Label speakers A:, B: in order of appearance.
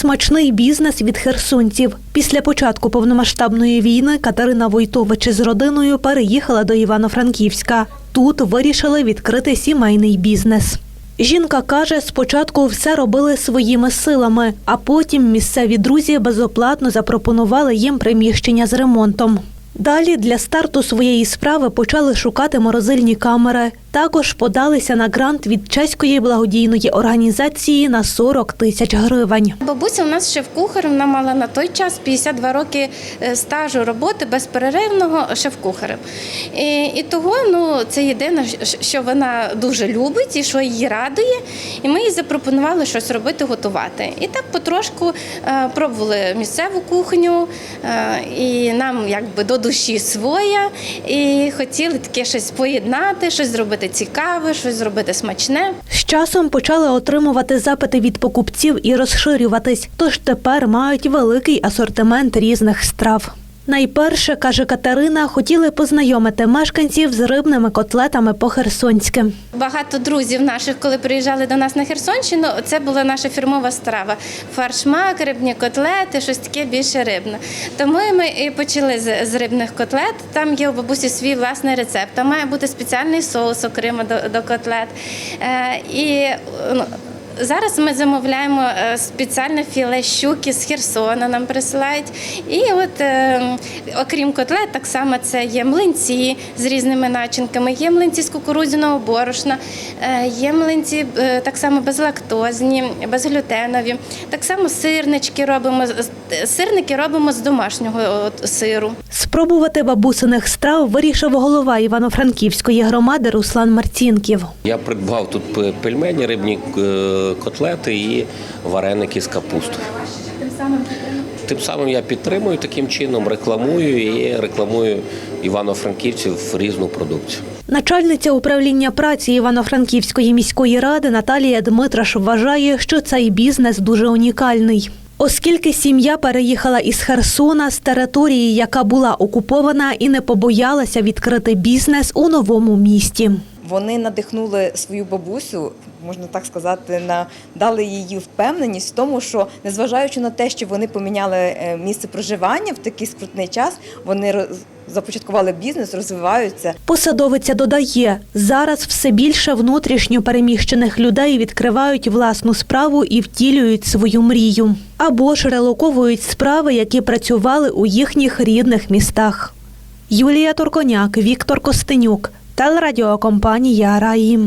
A: Смачний бізнес від херсонців. Після початку повномасштабної війни Катерина Войтович із родиною переїхала до Івано-Франківська. Тут вирішили відкрити сімейний бізнес. Жінка каже, спочатку все робили своїми силами, а потім місцеві друзі безоплатно запропонували їм приміщення з ремонтом. Далі для старту своєї справи почали шукати морозильні камери. Також подалися на грант від чеської благодійної організації на 40 тисяч гривень.
B: Бабуся у нас шеф-кухар, вона мала на той час 52 роки е, стажу роботи безперервного шеф-кухарем. І, і того ну, це єдине, що вона дуже любить і що її радує. І ми їй запропонували щось робити, готувати. І так потрошку е, пробували місцеву кухню, е, і нам якби до душі своя, і хотіли таке щось поєднати, щось зробити цікаве, щось зробити смачне.
A: З часом почали отримувати запити від покупців і розширюватись, тож тепер мають великий асортимент різних страв. Найперше, каже Катерина, хотіли познайомити мешканців з рибними котлетами по-херсонськи.
B: Багато друзів наших, коли приїжджали до нас на Херсонщину, це була наша фірмова страва. Фаршмак, рибні котлети, щось таке більше рибне. Тому ми і почали з, рибних котлет. Там є у бабусі свій власний рецепт. Там має бути спеціальний соус окремо до, до котлет. Е, і ну, Зараз ми замовляємо е, спеціальне філе щуки з Херсона, нам присилають. І от е, окрім котлет, так само це є млинці з різними начинками, є млинці з кукурудзяного борошна, е, є млинці так само безлактозні, безглютенові. Так само сирнички робимо сирники робимо з домашнього сиру.
A: Спробувати бабусиних страв вирішив голова Івано-Франківської громади Руслан Марцінків.
C: Я придбав тут пельмені, рибні котлети і вареники з капустою. Тим самим я підтримую таким чином, рекламую і рекламую івано-франківців різну продукцію.
A: Начальниця управління праці Івано-Франківської міської ради Наталія Дмитраш вважає, що цей бізнес дуже унікальний. Оскільки сім'я переїхала із Херсона з території, яка була окупована, і не побоялася відкрити бізнес у новому місті.
D: Вони надихнули свою бабусю, можна так сказати, на дали їй впевненість в тому, що незважаючи на те, що вони поміняли е, місце проживання в такий скрутний час, вони започаткували бізнес, розвиваються.
A: Посадовиця додає, зараз все більше внутрішньо переміщених людей відкривають власну справу і втілюють свою мрію. Або ж релоковують справи, які працювали у їхніх рідних містах. Юлія Турконяк, Віктор Костенюк, телерадіокомпанія Раїм.